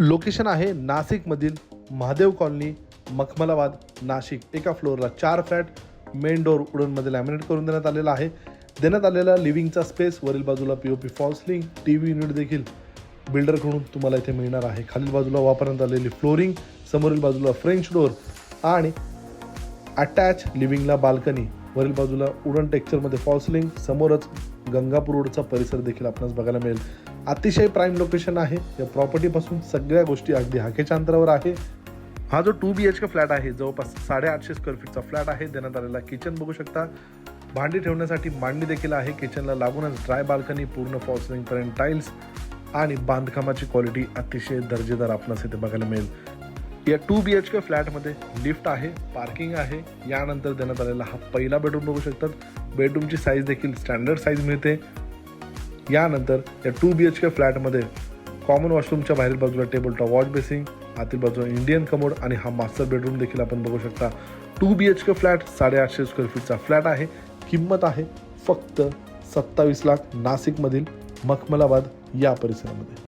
Location आहे नाशिकमधील Mahadev colony Makhmalabad Nashik. एका फ्लोअरला चार फ्लॅट मेन डोअर उडनमध्ये लॅमिनेट करून देण्यात आलेला आहे. देण्यात आलेला लिव्हिंगचा स्पेस वरील बाजूला P O P false ceiling T V unit देखील बिल्डरकडून तुम्हाला इथे मिळणार आहे. खालील बाजूला वापरण्यात आलेली फ्लोरिंग समोरील बाजूला फ्रेंच डोअर आणि अटॅच लिव्हिंगला बाल्कनी वरील बाजूला उडन टेक्चरमध्ये फॉल्सलिंग समोरच गंगापूर रोडचा परिसर देखील आपणास बघायला मिळेल. अतिशय प्राईम लोकेशन आहे. या प्रॉपर्टीपासून सगळ्या गोष्टी अगदी हाकेच्या अंतरावर आहे. हा जो two B H K flat आहे जवळपास साडेआठशे स्क्वेअर फीटचा फ्लॅट आहे. देण्यात आलेला किचन बघू शकता. भांडी ठेवण्यासाठी मांडणी देखील आहे. किचनला लागूनच ड्राय बाल्कनी पूर्ण फॉल्सलिंगपर्यंत टाईल्स आणि बांधकामाची क्वालिटी अतिशय दर्जेदार आपणास इथे बघायला मिळेल. या टू बी एच के फ्लॅटमध्ये लिफ्ट आहे पार्किंग आहे. यानंतर देण्यात आलेला हा पहिला बेडरूम बघू शकतात. बेडरूमची साईज देखील स्टँडर्ड साईज मिळते. यानंतर या टू बी एच के फ्लॅटमध्ये कॉमन वॉशरूमच्या बाहेरील बाजूला टेबल टॉप वॉश बेसिंग आतील बाजूला इंडियन कमोड आणि हा मास्टर बेडरूम देखील आपण बघू शकता. Two B H K flat साडेआठशे स्क्वेअर फीटचा फ्लॅट आहे. किंमत आहे फक्त सत्तावीस लाख नाशिकमधील मखमलाबाद या परिसरामध्ये.